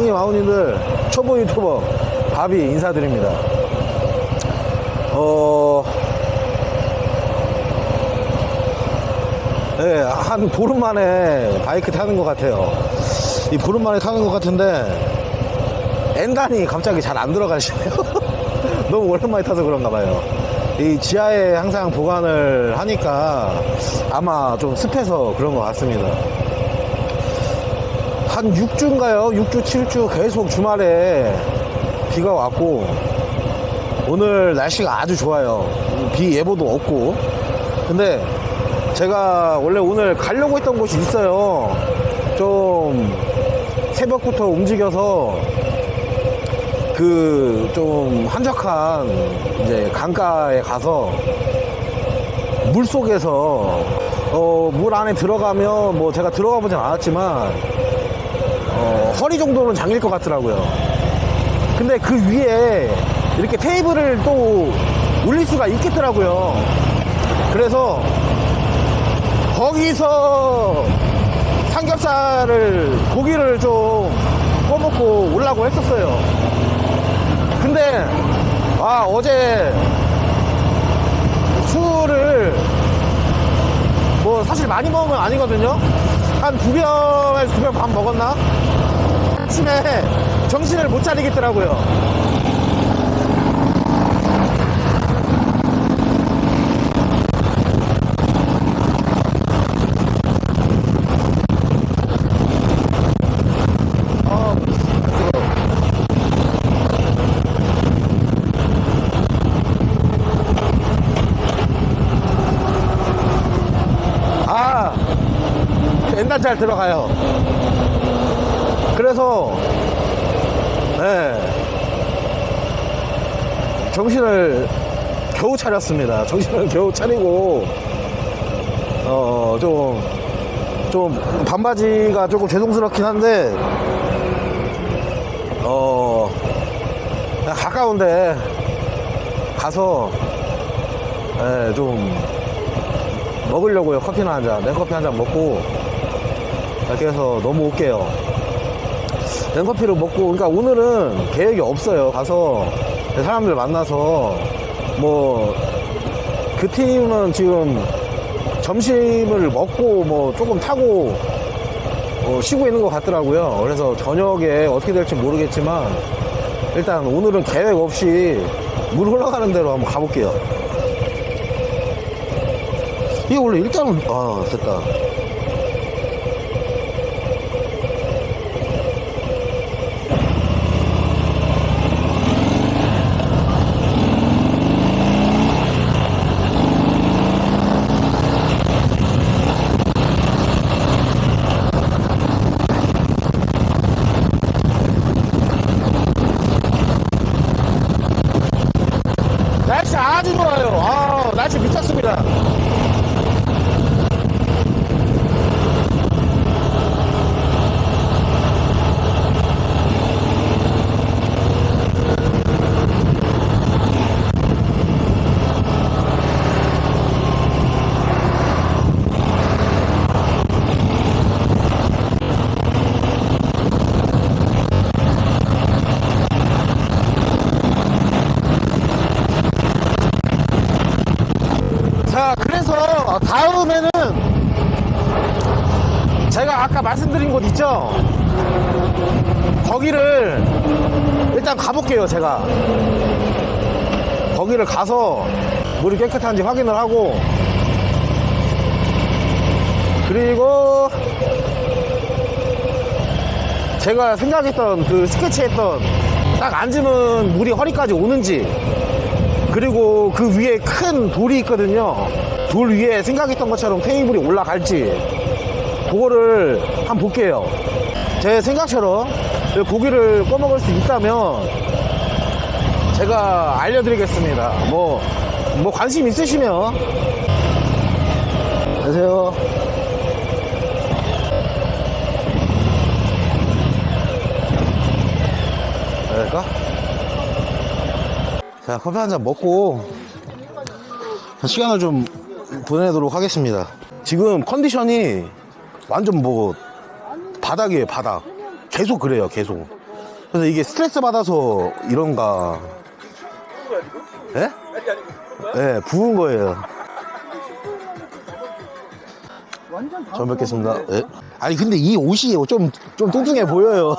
형님 아우님들 초보 유튜버 바비 인사드립니다. 어... 네, 한 보름 만에 바이크 타는 것 같아요. 이 보름 만에 타는 것 같은데 엔단이 갑자기 잘 안 들어가시네요. 너무 오랜만에 타서 그런가 봐요. 이 지하에 항상 보관을 하니까 아마 좀 습해서 그런 것 같습니다 한 6주인가요? 6주, 7주 계속 주말에 비가 왔고 오늘 날씨가 아주 좋아요. 비 예보도 없고. 근데 제가 원래 오늘 가려고 했던 곳이 있어요. 좀 새벽부터 움직여서 그 좀 한적한 이제 강가에 가서 물 속에서 어, 물 안에 들어가면 뭐 제가 들어가 보진 않았지만 어, 허리 정도는 잠길 것 같더라고요. 근데 그 위에 이렇게 테이블을 또 올릴 수가 있겠더라고요. 그래서 거기서 삼겹살을 고기를 좀 꺼먹고 올라고 했었어요. 근데 아 어제 술을 뭐 사실 많이 먹으면 아니거든요. 한 두 병에서 두병 반 먹었나? 아침에 정신을 못 차리겠더라고요. 아, 아, 옛날 잘 들어가요. 그래서, 네. 정신을 겨우 차렸습니다. 정신을 겨우 차리고, 어, 좀, 좀, 반바지가 조금 죄송스럽긴 한데, 어, 가까운데 가서, 예, 좀, 먹으려고요. 커피나 한 잔, 냉커피 한 잔 먹고, 이렇게 해서 넘어올게요. 냉커피를 먹고, 그러니까 오늘은 계획이 없어요. 가서 사람들 만나서, 뭐, 그 팀은 지금 점심을 먹고 뭐 조금 타고 어, 쉬고 있는 것 같더라고요. 그래서 저녁에 어떻게 될지 모르겠지만 일단 오늘은 계획 없이 물 흘러가는 대로 한번 가볼게요. 이게 원래 일단은 아 됐다. 날씨 아주 좋아요. 아 날씨 미쳤습니다. 자, 그래서 다음에는 아까 말씀드린 곳 있죠? 거기를 일단 가볼게요, 제가. 거기를 가서 물이 깨끗한지 확인을 하고 그리고 제가 생각했던 그 스케치했던 딱 앉으면 물이 허리까지 오는지 그리고 그 위에 큰 돌이 있거든요. 돌 위에 생각했던 것처럼 테이블이 올라갈지 그거를 한번 볼게요. 제 생각처럼 고기를 꺼먹을 수 있다면 제가 알려드리겠습니다. 뭐, 뭐 관심 있으시면 안녕하세요. 될까? 자, 커피 한 잔 먹고 시간을 좀 보내도록 하겠습니다. 지금 컨디션이 완전 뭐 바닥이에요, 바닥. 계속 그래요, 계속. 그래서 이게 스트레스 받아서 이런가. 예? 예, 부은 거예요. 잘 먹겠습니다. 예. 아니, 근데 이 옷이 좀, 좀 뚱뚱해 보여요.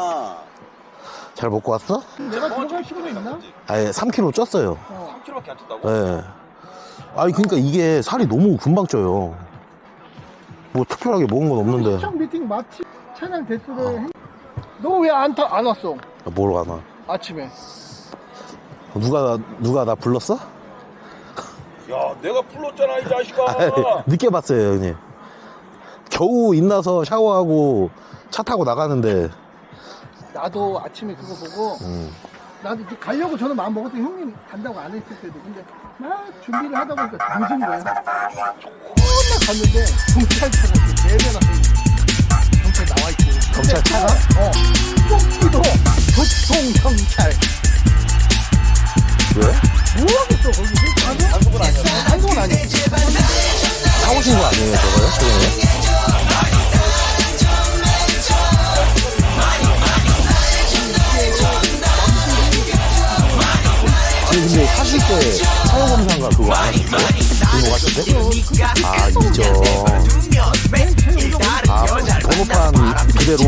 잘 먹고 왔어? 내가 들어갈 필요가 있나? 아예 3kg 쪘어요. 3kg밖에 안 쳤다고? 예. 아니, 그러니까 이게 살이 너무 금방 쪄요. 뭐 특별하게 먹은 건 없는데. 시청 미팅 마치 차량 대수를 너 왜 안 타, 안 왔어? 뭐로 가나? 아침에 누가, 누가 나 불렀어? 야 내가 불렀잖아 이 자식아 아이, 늦게 봤어요, 형님. 겨우 인나서 샤워하고 차 타고 나가는데, 나도 아침에 그거 보고 음. 나도 이제 가려고 저는 마음 먹어서 형님 간다고 안 했을 때도 근데 막 준비를 하다 보니까 늦은 거야 혼나 갔는데 경찰차가 이렇게 내려놔서 경찰 나와 있고 경찰 차가? 어 뽑기도 교통경찰 왜? 뭐하겠어 거기 가서 단속은 아니었어 단속은 아니었어 사고 친거 아니에요, 저거요? 최근에? 그거 안 하셨어요? 그거 하셨대? 아, 이죠. 아, 번호판 그대로.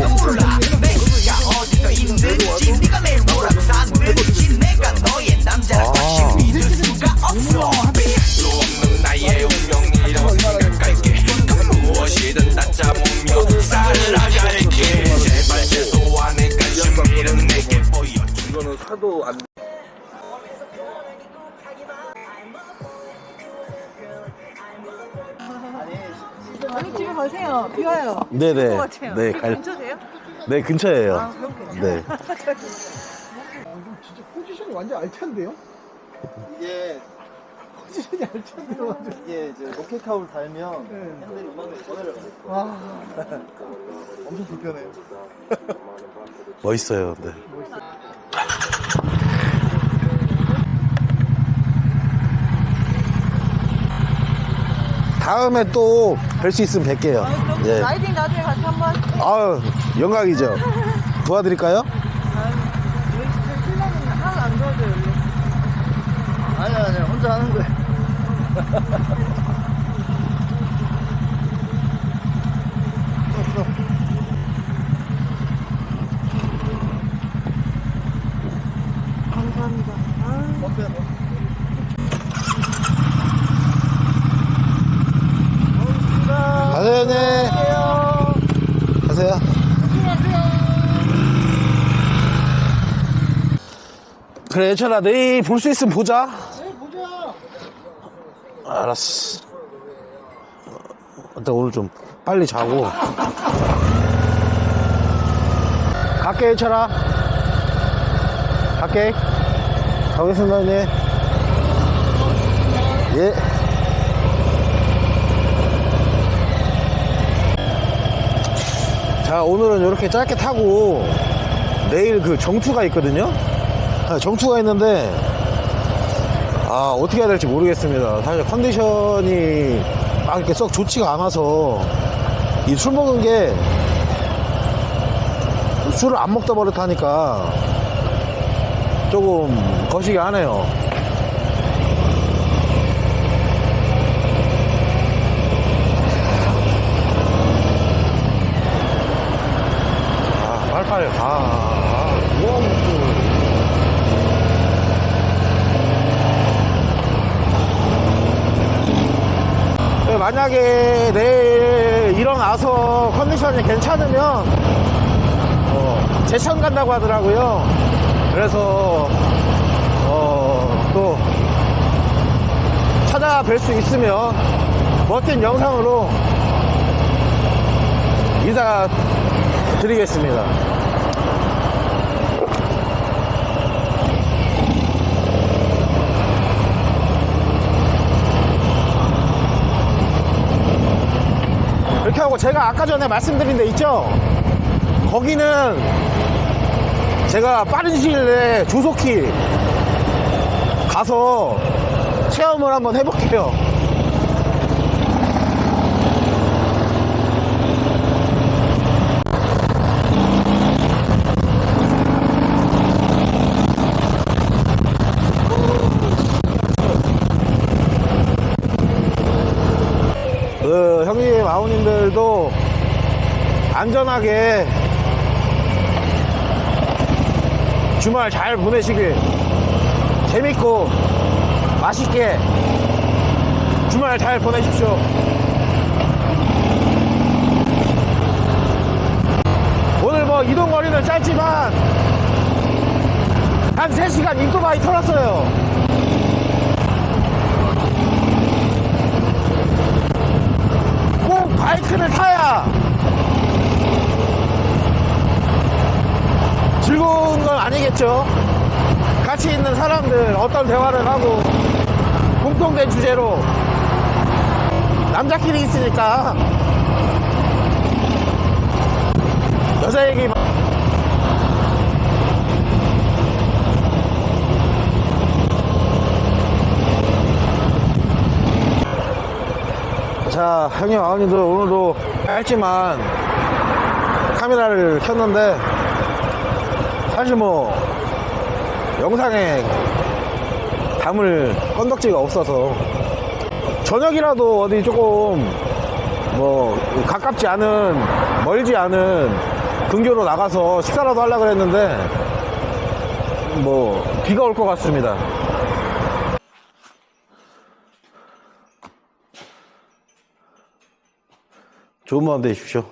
가세요. 비 와요. 네네. 것 같아요. 네, 갈, 근처세요? 네, 근처에요. 아. 네. 어, 진짜 포지션이 완전 알찬데요? 이게 포지션이 알찬데요 완전 이게 이제 로켓 카울 달면 네. 핸들이 음악을 전화를 가요. 와 엄청 불편해요. 멋있어요, 네. 다음에 또 뵐 수 있으면 뵐게요. 예. 라이딩 나중에 같이 한번. 아유, 영광이죠. 도와드릴까요? 우리 진짜 신랑은 하나도 안 도와줘요. 원래. 아니야 아니야 혼자 하는 거예 요. 감사합니다. 아, 가세요, 형님. 가세요. 그래, 예찬아, 내일 볼 수 있으면 보자. 네 보자 알았어. 일단 오늘 좀 빨리 자고. 갈게, 예찬아. 갈게. 가보겠습니다, 형님. 예. 자, 오늘은 이렇게 짧게 타고 내일 그 정투가 있거든요. 아, 정투가 있는데 아 어떻게 해야 될지 모르겠습니다. 사실 컨디션이 막 이렇게 썩 좋지가 않아서 이 술 먹은 게 술을 안 먹다 버릇하니까 조금 거시기 하네요. 아 빨리빨리. 가 뭐하고 네, 만약에 내일 일어나서 컨디션이 괜찮으면 어, 제천 간다고 하더라고요. 그래서 어, 또 찾아뵐 수 있으면 멋진 영상으로 인사 드리겠습니다. 이렇게 하고 제가 아까 전에 말씀드린 데 있죠? 거기는 제가 빠른 시일 내에 조속히 가서 체험을 한번 해볼게요. 안전하게 주말 잘 보내시길 재밌고 맛있게 주말 잘 보내십시오. 오늘 뭐 이동 거리는 짧지만 한 3시간 인도 많이 털었어요. 꼭 바이크를 타야 건 아니겠죠. 같이 있는 사람들 어떤 대화를 하고 공통된 주제로 남자끼리 있으니까 여자 얘기 마- 자 형님 아버님들 오늘도 짧지만 카메라를 켰는데 사실 뭐 영상에 담을 건덕지가 없어서 저녁이라도 어디 조금 뭐 가깝지 않은 멀지 않은 근교로 나가서 식사라도 하려고 했는데 뭐 비가 올 것 같습니다. 좋은 마음 되십시오